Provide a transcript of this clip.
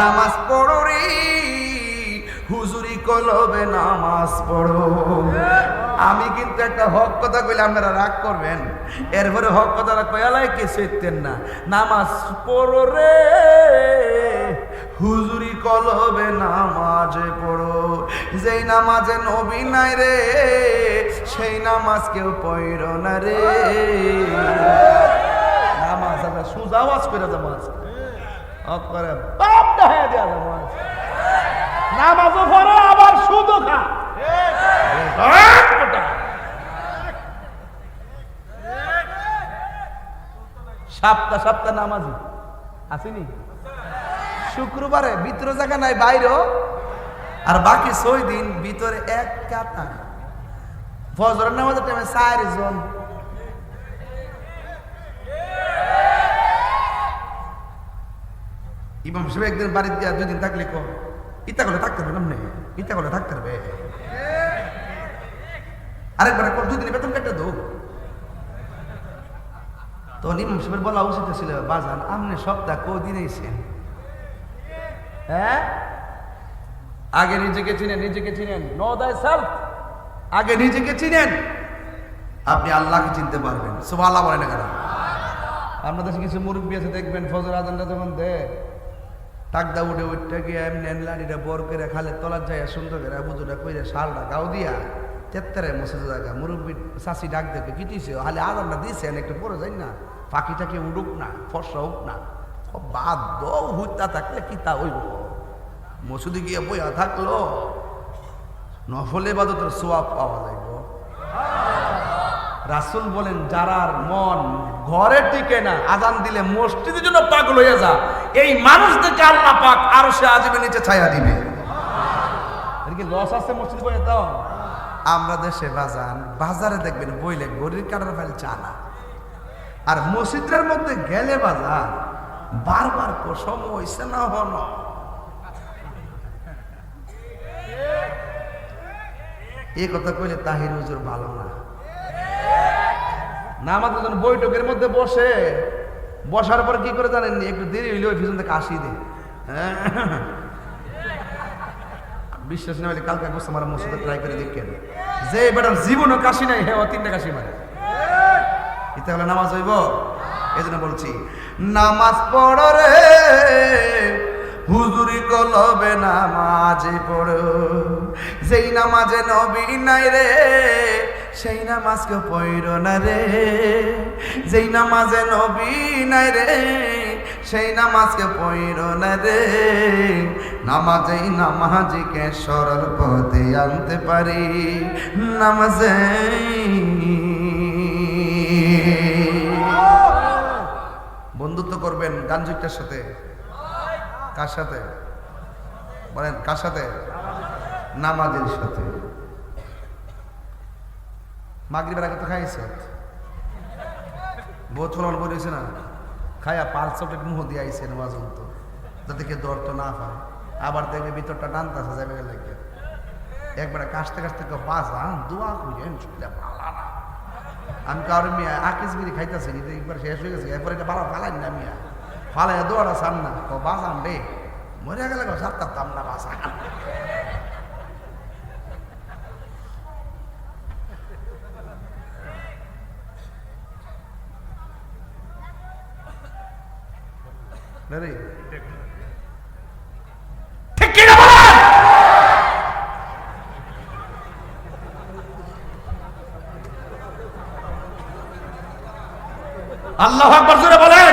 নামাজ পড়ো রে। হুজুরি কলবে নামাজ পড়ো। আমি কিন্তু একটা হক কথা কইলে আপনারা রাগ করবেন। এরপরে হক কথাটা কয়ালাই কিছু এতেন না? নামাজ পড়ো রে। হুজুরি কলবে নামাজে পড়ো। যেই নামাজে নবী নাই রে, সেই নামাজ কেউ পড়ো না রে। নামাজ আমরা সুজা আওয়াজ করে নামাজ হক করে আবার সপ্তাহ আসেনি? শুক্রবারে ভিতরে জায়গা নাই, বাইরেও। আর বাকি ছয় দিন ভিতরে এক কাতা ফজরের নামাজের টাইমে চার সাহেব একদিন দুই দিন থাকলে কো ইতা করলে থাকতে হবে নামনে ইতা করলে থাকতে হবে আরেকবার কো দুই বেতন কেটে তখন ইমাম সাহেবের বলা উচিত ছিল, বাজান, আপনি সপ্তাহ হ্যাঁ? আগে নিজেকে চিনেন নিজেকে চিনেন। নো দাই সেলফ আগে নিজেকে চিনেন। আপনি আল্লাহকে চিনতে পারবেন। সব আল্লাহ বলে না কেন? আপনার দেশে কিছু মুরব্বী আছে, দেখবেন ফজর আজানটা যখন দে টাকদা উঠে উঠতে গিয়ে এমনি লাড়িটা বর করে খালে তলার যায় সুন্দর করে বুঝোটা কইরে শালটা গাও দিয়া তেত্তারে মসজিদ জায়গা, মুরব্বী চাষি ডাক দেখে কি দিছে? হালে আজানটা দিছে একটু পরে যাই না। পাখিটাকে উড়ুক না, ফর্সা হোক না? বাদ হুইতা থাকলে কি তা হইব? মসুদি গিয়ে বইয়া থাকল, নফলে বাদতের সোয়াব পাওয়া যাইব। রাসুল বলেন, যারার মন ঘরে টিকে না, আজান দিলে মসজিদের জন্য পাগল হয়ে যা। এই মানুষদেরকে আল্লাহ পাক আরও সে আজীবে নিচে ছায়া দিবে। লস আছে মসজিদ আমরা দেশে বাজান বাজারে দেখবেন বইলে গরির কাটার ফাইল চানা আর মসজিদের মধ্যে গেলে বাজার বারবার কসম হইছে না হন? এই কথা কইলে তাহির হুজুর ভালো না। না আমাদের বৈঠকের মধ্যে বসে। বসার পর কি করে জানেন একটু দেরি হইলে ওই পিছন থেকে আসি দে। হ্যাঁ। বিশ্বাস না হলে কালকে বসে আমার মসজিদে ট্রাই করে দেখেন। যে বেটার জীবনও কাশি নাই হ্যাঁ তিনটা কাশি মানে ইতে হলে নামাজ হইব? এই জন্য বলছি, নামাজ পড় রে। হুজুরি কলবে নামাজে পড়ো। যেই নামাজে নবী নাই রে, সেই নামাজকে পড়ো না রে। যেই নামাজে নবী নাই রে, সেই নামাজকে পড়ো না রে। নামাজেই নামাজিকে সরল পথে আনতে পারি। নামাজে বন্ধুত্ব করবেন গাঞ্জুকটার সাথে। কার সাথে? বলেন, কার সাথে? নামাজের সাথে। মাগরিবের আগে তো খাইছে। বহুত ফলন করেছে না? খায়া পাল চকলেট মুহ দিয়ে আইছে নামাজ তো যাতে কে দর তো না পায়। আবার দেখবে ভিতরটা টানতেছে যাবে লাগে। একবারে কাশতে কাশতে কেউ আন দোয়া করেন চলে পালা আমি কারও মিয়া আকিস বিড়ি খাইতেছি একবার শেষ হয়ে গেছে। এরপরে এটা ভালো ফালাই না মিয়া। ফালাই দৌড়া সাম না। তো বাসাম রে। মরে গেলে সাতটা তাম না বাসা রে। ঠিক কিনা বলেন আল্লাহ আকবর বলেন।